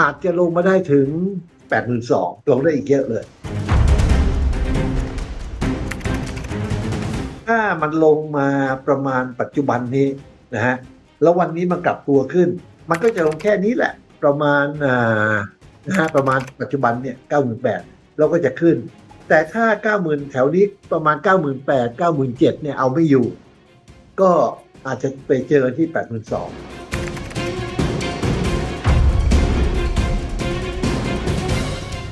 อาจจะลงมาได้ถึง 82,000ลงได้อีกเยอะเลย ถ้ามันลงมาประมาณปัจจุบันนี้นะฮะแล้ววันนี้มันกลับตัวขึ้น มันก็จะลงแค่นี้แหละ ประมาณนะฮะประมาณปัจจุบันเนี่ย98,000เราก็จะขึ้น แต่ถ้า 90,000 แถวนี้ประมาณ 98,000 97,000เนี่ยเอาไม่อยู่ ก็อาจจะไปเจอที่ 82,000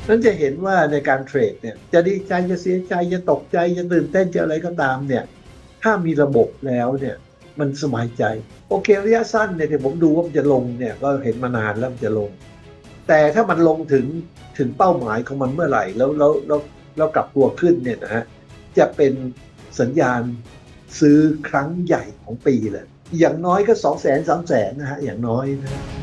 นั้นจะเห็นว่าในการเทรดเนี่ยจะดีใจจะเสียใจจะตกใจจะตื่นเต้นจะอะไรก็ตามเนี่ยถ้ามีระบบแล้วเนี่ยมันสบายใจ โอเคระยะสั้นเนี่ยที่ผมดูว่ามันจะลงเนี่ยก็เห็นมานานแล้วมันจะลง แต่ถ้ามันลงถึงถึงเป้าหมายของมันเมื่อไหร่แล้วแล้วแล้วแล้วกลับตัวขึ้นเนี่ยนะฮะจะเป็นสัญญาณซื้อครั้งใหญ่ของปีเลยอย่างน้อยก็สองแสนสามแสนนะฮะอย่างน้อยนะ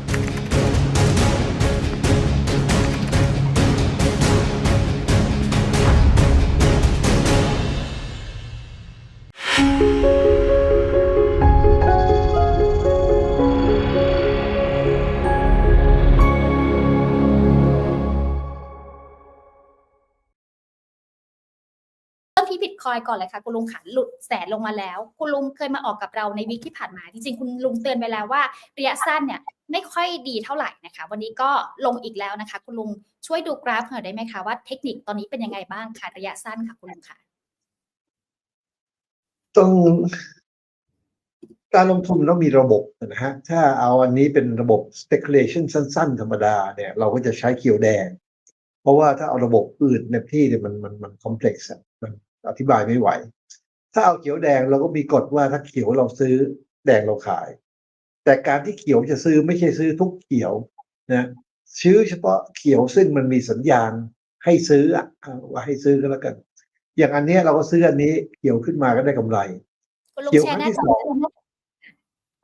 อยก่อนเลยค่ะคุณลุงขาหลุดแสนลงมาแล้ว คุณลุงเคยมาออกกับเราในวิกที่ผ่านมา จริงๆ คุณลุงเตือนไปแล้วว่าระยะสั้นเนี่ยไม่ค่อยดีเท่าไหร่นะคะ วันนี้ก็ลงอีกแล้วนะคะ คุณลุงช่วยดูกราฟหน่อยได้ไหมคะว่าเทคนิคตอนนี้เป็นยังไงบ้างคะระยะสั้นค่ะคุณลุงค่ะต้องการลงทุนต้องมีระบบนะฮะ ถ้าเอาอันนี้เป็นระบบ speculation สั้น ๆ ธรรมดาเนี่ยเราก็จะใช้เขียวแดง เพราะว่าถ้าเอาระบบอื่นในที่เนี่ยมันมันมันคอมเพล็กซ์มัน อธิบายไม่ไหว ถ้าเอาเขียวแดงเราก็มีกฎว่าถ้าเขียวเราซื้อแดงเราขาย แต่การที่เขียวจะซื้อไม่ใช่ซื้อทุกเขียวนะซื้อเฉพาะเขียวซึ่งมันมีสัญญาณให้ซื้ออะเอาว่าให้ซื้อก็แล้วกัน อย่างอันเนี้ยเราก็ซื้ออันนี้เขียวขึ้นมาก็ได้กำไรคุณลุงเดี๋ยวแชร์หครั้น้างที่จสออง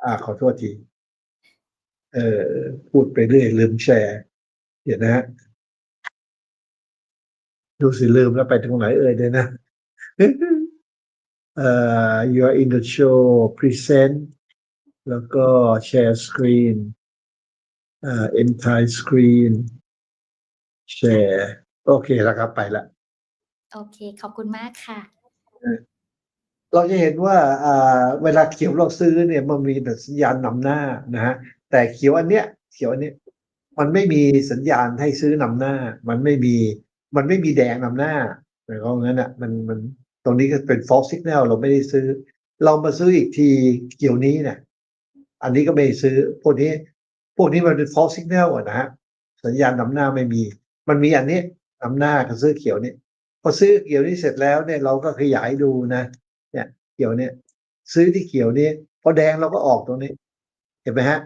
อ่า ขอโทษทีเอ่อพูดไปเรื่อยลืมแชร์เดี๋ยวนะฮะดูสิลืมแล้วไปตรงไหนเอ่ยเดี๋ยวนะ เอ่อ you are in the show present แล้วก็ share screen อ่า entire screen share โอเคแล้วครับไปละโอเค ขอบคุณมากค่ะ เราจะเห็นว่าอ่าเวลาเขียวเราซื้อเนี่ยมันมีแต่สัญญาณนำหน้านะฮะแต่เขียวอันเนี้ย เขียวอันเนี้ยมันไม่มีสัญญาณให้ซื้อนำหน้า มันไม่มี มันไม่มีแดงนำหน้าหมายความว่างั้นอะ มันมัน ตรงนี้ก็เป็น false signal เราไม่ได้ซื้อ เรามาซื้ออีกทีเขียวนี้เนี่ยอันนี้ก็ไม่ซื้อ พวกนี้ พวกนี้มันเป็น false signal อะนะฮะสัญญาณนำหน้าไม่มี มันมีอันนี้นำหน้ากับซื้อเขียวนี่พอซื้อเขียวนี้เสร็จแล้วเนี่ยเราก็ขยายดูนะ เนี่ยเขียวเนี่ย ซื้อที่เขียวนี่พอแดงเราก็ออกตรงนี้ เห็นไหมฮะ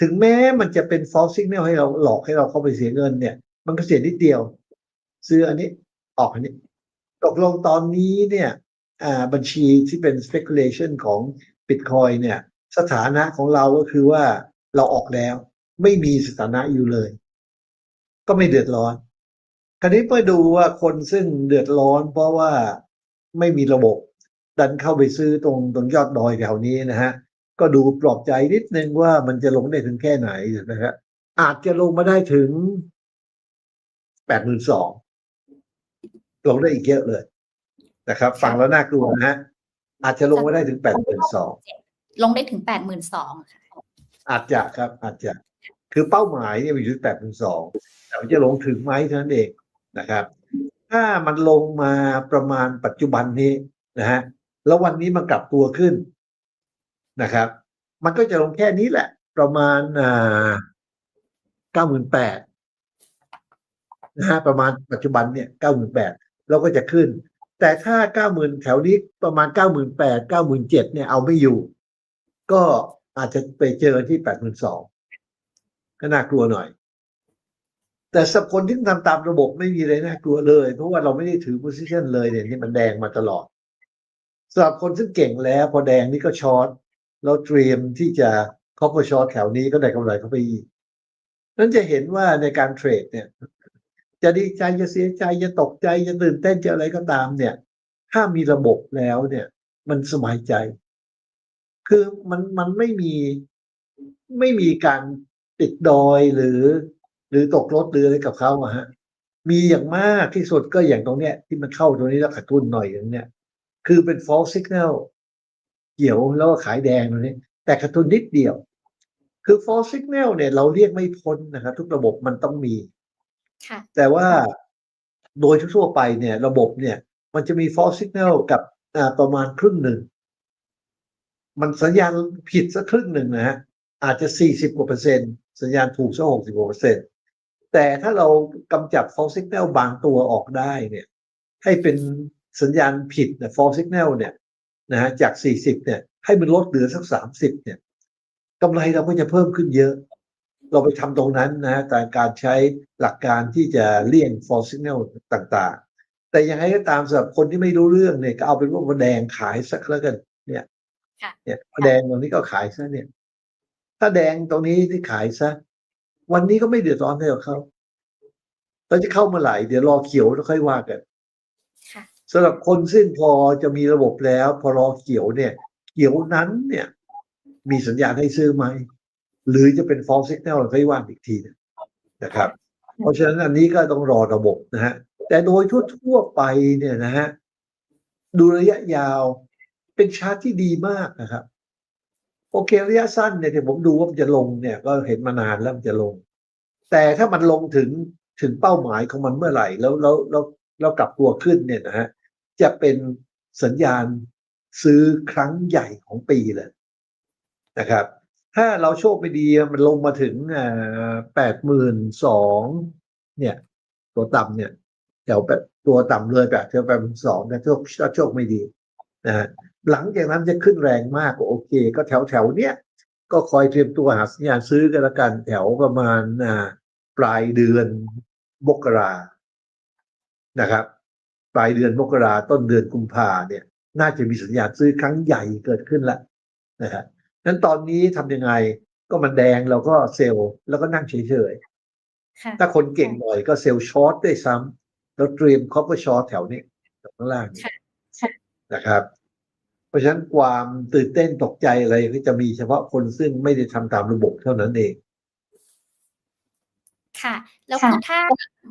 ถึงแม้มันจะเป็น false signal ให้เราหลอกให้เราเข้าไปเสียเงินเนี่ย มันก็เสียนิดเดียว ซื้ออันนี้ออกอันนี้ ตกลงตอนนี้เนี่ยบัญชีที่เป็น speculation ของ Bitcoin เนี่ย สถานะของเราก็คือว่าเราออกแล้ว ไม่มีสถานะอยู่เลย ก็ไม่เดือดร้อน คราวนี้เพื่อดูว่าคนซึ่งเดือดร้อน เพราะว่าไม่มีระบบ ดันเข้าไปซื้อตรงตรงยอดดอยแถวนี้นะฮะ ก็ดูปลอบใจนิดนึงว่ามันจะลงได้ถึงแค่ไหนนะครับอาจจะลงมาได้ถึงแปดหมื่นสอง ลงได้อีกเยอะเลยนะครับ ฟังแล้วน่ากลัวนะฮะอาจจะลงมาได้ถึงแปดหมื่นสองลงได้ถึงแปดหมื่นสองค่ะอาจจะครับ อาจจะคือเป้าหมายเนี่ยมันอยู่ที่แปดหมื่นสองแต่มันจะลงถึงไหมเท่านั้นเองนะครับ ถ้ามันลงมาประมาณปัจจุบันนี้นะฮะแล้ววันนี้มันกลับตัวขึ้นนะครับ มันก็จะลงแค่นี้แหละ ประมาณอ่าเก้าหมื่นแปดนะฮะประมาณปัจจุบันเนี่ยเก้าหมื่นแปด เราก็จะขึ้น แต่ถ้าเก้าหมื่นแถวนี้ประมาณเก้าหมื่นแปดเก้าหมื่นเจ็ดเนี่ยเอาไม่อยู่ ก็อาจจะไปเจอที่แปดหมื่นสองก็น่ากลัวหน่อย แต่สับคนที่ทำตามระบบไม่มีอะไรน่ากลัวเลย เพราะว่าเราไม่ได้ถือ position เลยเนี่ยนี่มันแดงมาตลอดสำหรับคนซึ่งเก่งแล้วพอแดงนี่ก็ช็อตเราเตรียมที่จะเข้าไปช็อตแถวนี้ก็ได้กำไรเข้าไปอีกนั้นจะเห็นว่าในการเทรดเนี่ย จะดีใจจะเสียใจจะตกใจจะตื่นเต้นจะอะไรก็ตามเนี่ย ถ้ามีระบบแล้วเนี่ย มันสบายใจ คือมันมันไม่มีไม่มีการติดดอยหรือ หรือตกรถหรืออะไรกับเขาอะฮะ มีอย่างมากที่สุดก็อย่างตรงเนี้ย ที่มันเข้าตรงนี้แล้วขาดทุนหน่อยอย่างเนี้ยคือเป็น false signal เขียวแล้วก็ขายแดงตรงนี้ แต่ขาดทุนนิดเดียว คือ false signal เนี่ยเราเรียกไม่พ้นนะครับ ทุกระบบมันต้องมี ค่ะ แต่ว่าโดยทั่วไปเนี่ยระบบเนี่ย มันจะมี false signal กับประมาณครึ่งหนึ่ง มันสัญญาณผิดสักครึ่งหนึ่งนะฮะอาจจะสี่สิบกว่าเปอร์เซ็นต์ สัญญาณถูกสักหกสิบกว่าเปอร์เซ็นต์แต่ถ้าเรากำจัด false signal บางตัวออกได้เนี่ย ให้เป็นสัญญาณผิดนะ false signal เนี่ยนะฮะจากสี่สิบเนี่ย ให้มันลดเหลือสักสามสิบเนี่ยกำไรเราก็จะเพิ่มขึ้นเยอะ เราไปทำตรงนั้นนะฮะแต่การใช้หลักการที่จะเลี่ยง false signal ต่างๆ แต่ยังไงก็ตามสำหรับคนที่ไม่รู้เรื่องเนี่ยก็เอาเป็นว่ามาแดงขายสักแล้วกันเนี่ยค่ะเนี่ยมาแดงตรงนี้ก็ขายซะเนี่ย ถ้าแดงตรงนี้ที่ขายซะ วันนี้ก็ไม่เดือดร้อนอะไรกับเขาเราจะเข้าเมื่อไหร่เดี๋ยวรอเขียวแล้วค่อยว่ากันค่ะสำหรับคนซึ่งพอจะมีระบบแล้ว พอรอเขียวเนี่ย เขียวนั้นเนี่ย มีสัญญาณให้ซื้อไหม หรือจะเป็น false signal ค่อยว่าอีกทีหนึ่งนะครับ เพราะฉะนั้นอันนี้ก็ต้องรอระบบนะฮะแต่โดยทั่วๆไปเนี่ยนะฮะดูระยะยาวเป็นชาร์ตที่ดีมากนะครับ โอเคระยะสั้นเนี่ยที่ผมดูว่ามันจะลงเนี่ย ก็เห็นมานานแล้วมันจะลง แต่ถ้ามันลงถึงถึงเป้าหมายของมันเมื่อไหร่ แล้วแล้วแล้วแล้วกลับตัวขึ้นเนี่ยนะฮะจะเป็นสัญญาณซื้อครั้งใหญ่ของปีเลยนะครับ ถ้าเราโชคไม่ดีมันลงมาถึงแปดหมื่นสองเนี่ย ตัวต่ำเนี่ยแถวแบบตัวต่ำเลยแบบแถวแปดหมื่นสองนะโชคถ้าโชคไม่ดีนะฮะหลังจากนั้นจะขึ้นแรงมากก็โอเค ก็แถวแถวเนี้ยก็คอยเตรียมตัวหาสัญญาณซื้อกันละกันแถวประมาณอ่าปลายเดือนมกรานะครับ ปลายเดือนมกราต้นเดือนกุมภาเนี่ย น่าจะมีสัญญาณซื้อครั้งใหญ่เกิดขึ้นล้วนะฮะ นั้นตอนนี้ทำยังไงก็มันแดงเราก็เซลล์แล้วก็นั่งเฉยค่ะๆถ้าคนเก่งหน่อยก็เซลล์ช็อตด้วยซ้ำแล้วเตรียมคอปเปอร์ช็อตแถวนี้ข้างล่างนี่ค่ะค่ะนะครับ เพราะฉะนั้นความตื่นเต้นตกใจอะไรก็จะมีเฉพาะคนซึ่งไม่ได้ทำตามระบบเท่านั้นเองค่ะ แล้วค่ะคือถ้า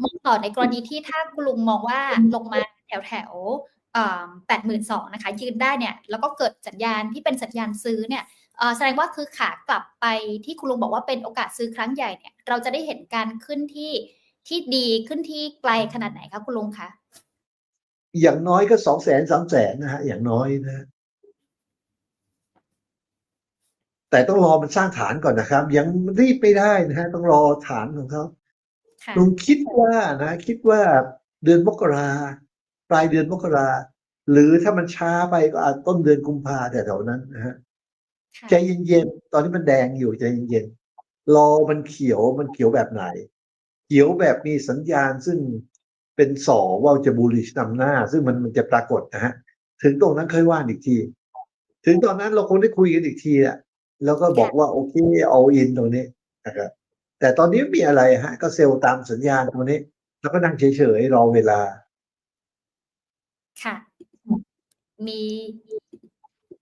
มองต่อในกรณีที่ถ้าคุณลุงมองว่าลงมาแถวแถวแปดหมื่นสองนะคะ ยืนได้เนี่ย แล้วก็เกิดสัญญาณที่เป็นสัญญาณซื้อเนี่ยเอ่อ แสดงว่าคือขากลับไปที่คุณลุงบอกว่าเป็นโอกาสซื้อครั้งใหญ่เนี่ย เราจะได้เห็นการขึ้นที่ที่ดีขึ้นที่ไกลขนาดไหนคะคุณลุงคะอย่างน้อยก็สองแสนสามแสนนะฮะอย่างน้อยนะ แต่ต้องรอมันสร้างฐานก่อนนะครับ ยังรีบไม่ได้นะฮะต้องรอฐานของเขาค่ะลุงคิดว่านะ คิดว่าเดือนมกราปลายเดือนมกราหรือถ้ามันช้าไปก็อาจต้นเดือนกุมภาแต่แถวๆนั้นนะฮะ ค่ะ ใจเย็นๆ ตอนนี้มันแดงอยู่ใจเย็นๆ รอมันเขียวมันเขียวแบบไหน เขียวแบบมีสัญญาณซึ่งเป็นสอว่าจะบูลิชนำหน้า ซึ่งมันมันจะปรากฏนะฮะ ถึงตรงนั้นค่อยว่าอีกที ถึงตอนนั้นเราคงได้คุยกันอีกทีแหละแล้วก็บอกว่าโอเคเอาอินตรงนี้นะครับ แต่ตอนนี้ไม่มีอะไรฮะ ก็เซลล์ตามสัญญาณตรงนี้ แล้วก็นั่งเฉยๆรอเวลา ค่ะ มี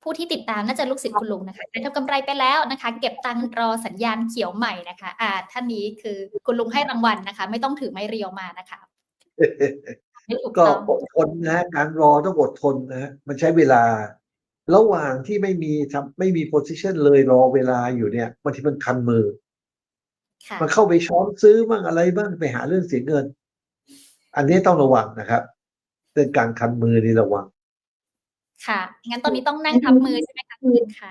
ผู้ที่ติดตามน่าจะลูกศิษย์คุณลุงนะคะได้ทำกำไรไปแล้วนะคะ เก็บตังค์รอสัญญาณเขียวใหม่นะคะอ่าท่านนี้คือคุณลุงให้รางวัลนะคะ ไม่ต้องถือไม้เรียวมานะคะไม่ถูกก็ต้องอดทนนะฮะการรอต้องอดทนนะฮะมันใช้เวลา ระหว่างที่ไม่มีทำไม่มีโพสิชันเลยรอเวลาอยู่เนี่ยบางทีมันคันมือค่ะมันเข้าไปช้อนซื้อบ้างอะไรบ้างไปหาเรื่องเสียเงิน อันนี้ต้องระวังนะครับเรื่องการคันมือนี่ระวัง ค่ะ งั้นตอนนี้ต้องนั่งทับมือใช่ไหมคะคุณลุงค่ะ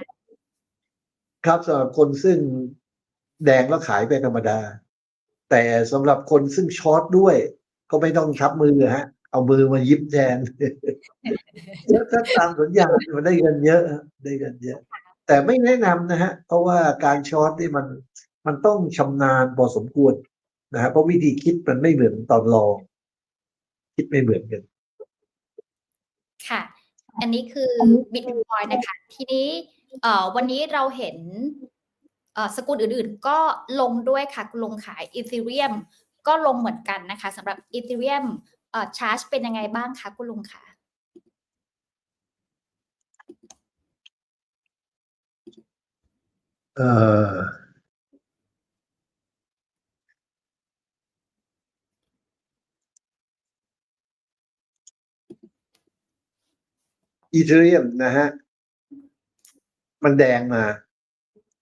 ครับสำหรับคนซึ่งแดงแล้วขายไปธรรมดา แต่สำหรับคนซึ่งช็อตด้วย ก็ไม่ต้องทับมือฮะ เอามือมายิบแทนแล้วถ้าตามสัญญาณมันได้เงินเยอะฮะได้เงินเยอะ แต่ไม่แนะนำนะฮะ เพราะว่าการช็อตนี่มันมันต้องชำนาญพอสมควรนะฮะเพราะวิธีคิดมันไม่เหมือนตอนลอง คิดไม่เหมือนกัน ค่ะ อันนี้คือบิตคอยนะคะ ทีนี้เอ่อวันนี้เราเห็นเอ่อสกุลอื่นๆ ก็ลงด้วยค่ะคุณลงขายอีเธเรียมก็ลงเหมือนกันนะคะสำหรับอีเธเรียมเอ่อชาร์จเป็นยังไงบ้างคะคุณลุงคะเอ่อ อีเทเรียมนะฮะ มันแดงมา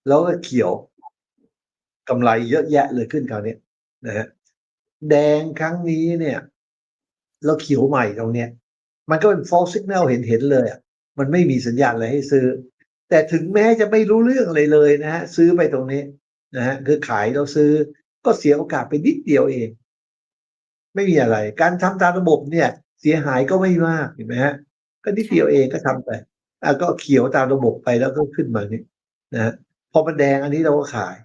แล้วก็เขียวกำไรเยอะแยะเลยขึ้นคราวนี้นะฮะแดงครั้งนี้เนี่ย แล้วเขียวใหม่ตรงเนี้ย มันก็เป็น false signal เห็นเห็นเลยอะมันไม่มีสัญญาณอะไรให้ซื้อ แต่ถึงแม้จะไม่รู้เรื่องอะไรเลยนะฮะ ซื้อไปตรงนี้นะฮะคือขายเราซื้อก็เสียโอกาสไปนิดเดียวเอง ไม่มีอะไร การทำตามระบบเนี่ย เสียหายก็ไม่มากเห็นไหมฮะ ก็นิดเดียวเองก็ทำไปอะก็เขียวตามระบบไปแล้วก็ขึ้นมานี่นะฮะพอมันแดงอันนี้เราก็ขาย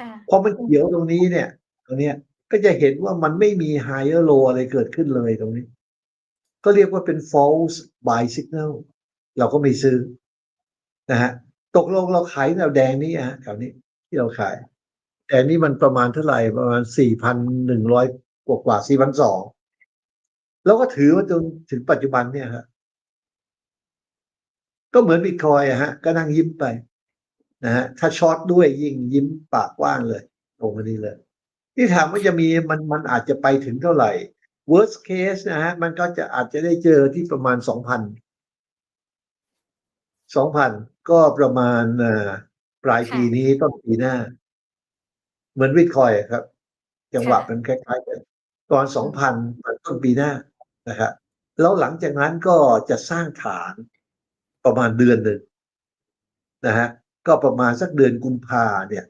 ค่ะพอมันเขียวตรงนี้เนี่ย ตรงเนี้ยก็จะเห็นว่ามันไม่มี higher low อะไรเกิดขึ้นเลยตรงนี้ ก็เรียกว่าเป็น false buy signal เราก็ไม่ซื้อนะฮะตกลงเราขายแนวแดงนี้ฮะแถวนี้ที่เราขาย แต่นี่มันประมาณเท่าไหร่ประมาณสี่พันหนึ่งร้อยกว่ากว่าสี่พันสองแล้วก็ถือว่าจนถึงปัจจุบันเนี่ยฮะ ก็เหมือนบิตคอยอะฮะ ก็นั่งยิ้มไปนะฮะถ้าช็อตด้วยยิ่งยิ้มปากกว้างเลยตรงนี้เลย ที่ถามว่าจะมีมันมันอาจจะไปถึงเท่าไหร่ worst case นะฮะ มันก็จะอาจจะได้เจอที่ประมาณสองพันสองพันก็ประมาณเอ่อปลายปีนี้ต้นปีหน้า เหมือนวิตคอยครับ จังหวะมันคล้ายๆกันตอนสองพันต้นปีหน้านะครับแล้วหลังจากนั้นก็จะสร้างฐาน ประมาณเดือนหนึ่งนะฮะก็ประมาณสักเดือนกุมภาเนี่ย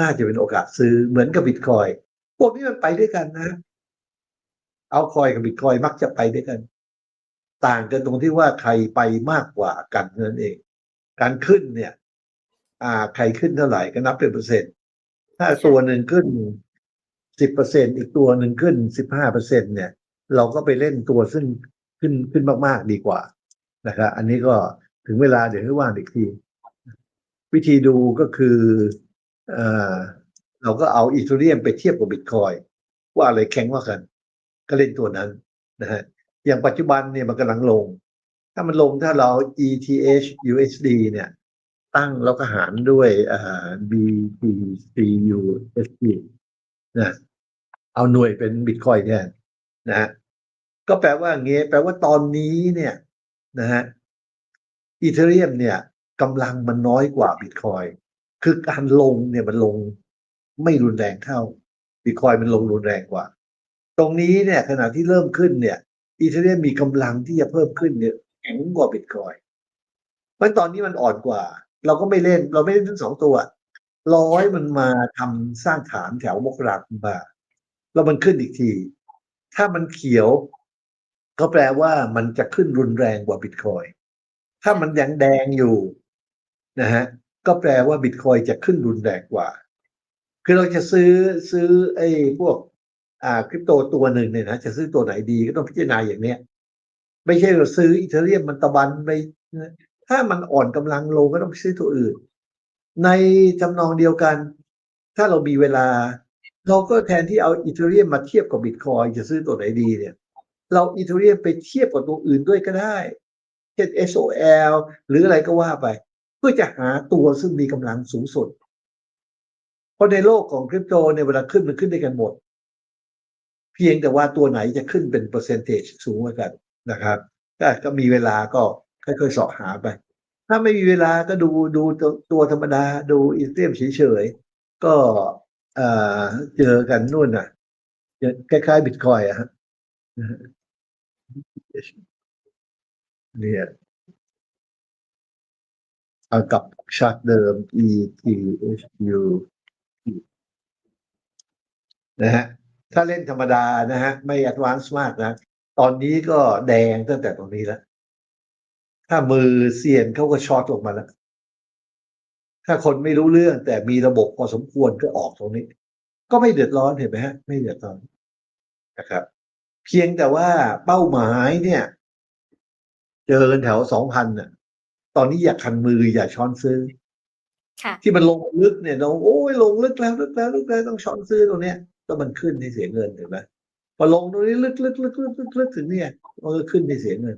น่าจะเป็นโอกาสซื้อเหมือนกับบิตคอยพวกนี้มันไปด้วยกันนะ เอาคอยกับบิตคอยมักจะไปด้วยกัน ต่างกันตรงที่ว่าใครไปมากกว่ากันนั้นเอง การขึ้นเนี่ย อ่า ใครขึ้นเท่าไหร่ก็นับเป็นเปอร์เซ็นต์ ถ้าตัวหนึ่งขึ้นสิบเปอร์เซ็นอีกตัวหนึ่งขึ้นสิบห้าเปอร์เซ็นเนี่ย เราก็ไปเล่นตัวซึ่งขึ้นขึ้นมาก ๆ ดีกว่า นะครับอันนี้ก็ถึงเวลาเดี๋ยวให้ว่างอีกที วิธีดูก็คือเออเราก็เอาอีเทเรียมไปเทียบกับบิตคอยว่าอะไรแข็งกว่ากัน ก็เล่นตัวนั้นนะฮะอย่างปัจจุบันเนี่ยมันกำลังลง ถ้ามันลงถ้าเรา ETH USD เนี่ย ตั้งแล้วก็หารด้วยอ่า BTCUSD นะเอาหน่วยเป็นบิตคอยแทนนะฮะก็แปลว่าอย่างงี้แปลว่าตอนนี้เนี่ย นะฮะอีเทเรียมเนี่ยกำลังมันน้อยกว่าบิตคอยคือการลงเนี่ยมันลงไม่รุนแรงเท่าบิตคอยมันลงรุนแรงกว่า ตรงนี้เนี่ยขณะที่เริ่มขึ้นเนี่ยอีเทเรียมมีกำลังที่จะเพิ่มขึ้นเนี่ยแข็งกว่าบิตคอยเพราะตอนนี้มันอ่อนกว่า เราก็ไม่เล่น เราไม่เล่นทั้งสองตัวร้อยมันมาทำสร้างฐานแถวมกราคมมาแล้วมันขึ้นอีกที ถ้ามันเขียว ก็แปลว่ามันจะขึ้นรุนแรงกว่าบิตคอยถ้ามันยังแดงอยู่นะฮะก็แปลว่าบิตคอยจะขึ้นรุนแรงกว่า คือเราจะซื้อซื้อไอ้พวก อ่าคริปโตตัวหนึ่งเนี่ยนะจะซื้อตัวไหนดีก็ต้องพิจารณาอย่างเนี้ยไม่ใช่เราซื้ออีเทเรียมมันตะบันไปถ้ามันอ่อนกำลังลงก็ต้องซื้อตัวอื่น ในทำนองเดียวกัน ถ้าเรามีเวลา เราก็แทนที่เอาอีเทเรียมมาเทียบกับบิตคอยจะซื้อตัวไหนดีเนี่ย เราอีเทเรียมไปเทียบกับตัวอื่นด้วยก็ได้เช่น SOL หรืออะไรก็ว่าไป เพื่อจะหาตัวซึ่งมีกำลังสูงสุด เพราะในโลกของคริปโตเนี่ยเวลาขึ้นมันขึ้นได้กันหมด เพียงแต่ว่าตัวไหนจะขึ้นเป็นเปอร์เซนเทจสูงกว่ากันนะครับก็ก็มีเวลาก็ค่อยๆเสาะหาไป ถ้าไม่มีเวลาก็ดูดูตัวตวธรรมดา ดูอีเทเรียมเฉยๆก็เอ่อเจอกันนู่นน่ะคล้ายๆบิตคอยอะฮะ เนี่ยเอากับชาร์ตเดิม ETHU นะฮะ ถ้าเล่นธรรมดานะฮะ ไม่ advance มากนะ ตอนนี้ก็แดงตั้งแต่ตรงนี้แล้ว ถ้ามือเซียนเขาก็ช็อตลงมาแล้ว ถ้าคนไม่รู้เรื่องแต่มีระบบพอสมควรก็ออกตรงนี้ ก็ไม่เดือดร้อนเห็นไหมฮะ ไม่เดือดร้อนนะครับ เพียงแต่ว่าเป้าหมายเนี่ย เจอกันแถวสองพันน่ะ ตอนนี้อย่าคันมืออย่าช้อนซื้อค่ะที่มันลงลึกเนี่ยเราโอ้ยลงลึกแล้วลึกแล้วลึกแล้วต้องช้อนซื้อตรงเนี้ยก็มันขึ้นในเสียเงินเห็นไหมพอลงตรงนี้ลึกลึกลึกลึกลึกลึกถึงเนี่ยมันก็ขึ้นในเสียเงิน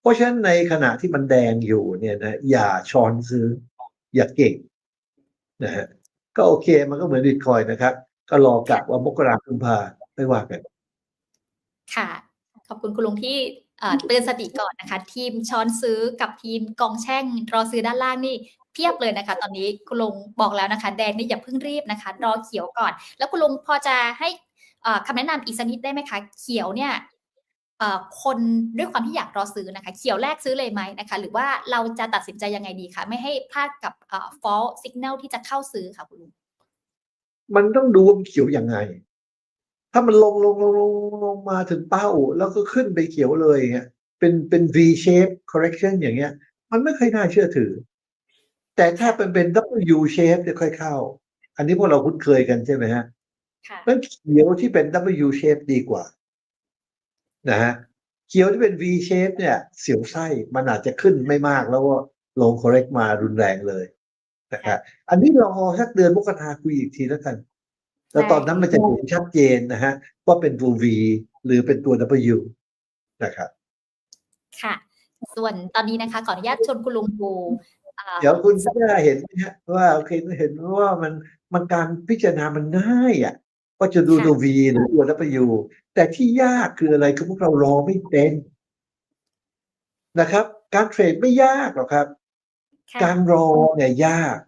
เพราะฉะนั้นในขณะที่มันแดงอยู่เนี่ยนะอย่าช้อนซื้อ อย่าเก่งนะฮะก็โอเคมันก็เหมือนบิตคอยนะครับ ก็รอกะว่ามกราคมกุมภาไม่ว่ากัน ค่ะ ขอบคุณคุณลุงที่เอ่อเตือนสติก่อนนะคะ ทีมช้อนซื้อกับทีมกองแช่งรอซื้อด้านล่างนี่เพียบเลยนะคะ ตอนนี้คุณลุงบอกแล้วนะคะ แดงนี่อย่าเพิ่งรีบนะคะ รอเขียวก่อน แล้วคุณลุงพอจะให้เอ่อคำแนะนำอีกสักนิดได้ไหมคะ เขียวเนี่ยเอ่อคนด้วยความที่อยากรอซื้อนะคะ เขียวแรกซื้อเลยไหมนะคะ หรือว่าเราจะตัดสินใจยังไงดีคะไม่ให้พลาดกับเอ่อ false signal ที่จะเข้าซื้อค่ะคุณลุงมันต้องดูว่ามันเขียวยังไง ถ้ามันลงลงลงลงลงมาถึงเป้า แล้วก็ขึ้นไปเขียวเลยอย่างเงี้ยเป็นเป็น V shape correction อย่างเงี้ย มันไม่เคอยน่าเชื่อถือ แต่ถ้าเป็นเป็น W shape จะค่อยเข้า อันนี้พวกเราคุ้นเคยกันใช่ไหมฮะค่ะนั้นเขียวที่เป็น W shape ดีกว่า นะฮะเขียวที่เป็น V shape เนี่ย เสียวไส้มันอาจจะขึ้นไม่มากแล้วก็ลง correct มารุนแรงเลยนะครับอันนี้รอสักเดือนมกราคุยอีกทีแล้วกัน แล้วตอนนั้นมันจะเห็นชัดเจนนะฮะว่าเป็นตัว V หรือเป็นตัว W นะครับค่ะ ส่วนตอนนี้นะคะขออนุญาตชวนคุณลุงดูอ่าเดี๋ยวคุณจะเห็นไหมฮะว่าโอเคเห็นว่ามันมันการพิจารณามันง่ายอะว่าจะดูตัว V หรือตัว W แต่ที่ยากคืออะไรคือพวกเรารอไม่เป็นนะครับ การเทรดไม่ยากหรอกครับค่ะการรอเนี่ยยาก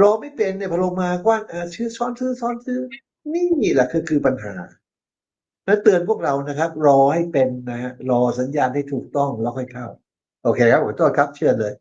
รอไม่เป็นเนี่ยพอลงมากว้านอ่าชื่อซ้อนซื้อซ้อนซื้อ นี่แหละคือคือปัญหาแล้วเตือนพวกเรานะครับ รอให้เป็นนะฮะรอสัญญาณให้ถูกต้องแล้วค่อยเข้า โอเคครับผมโทษครับเชื่อเลย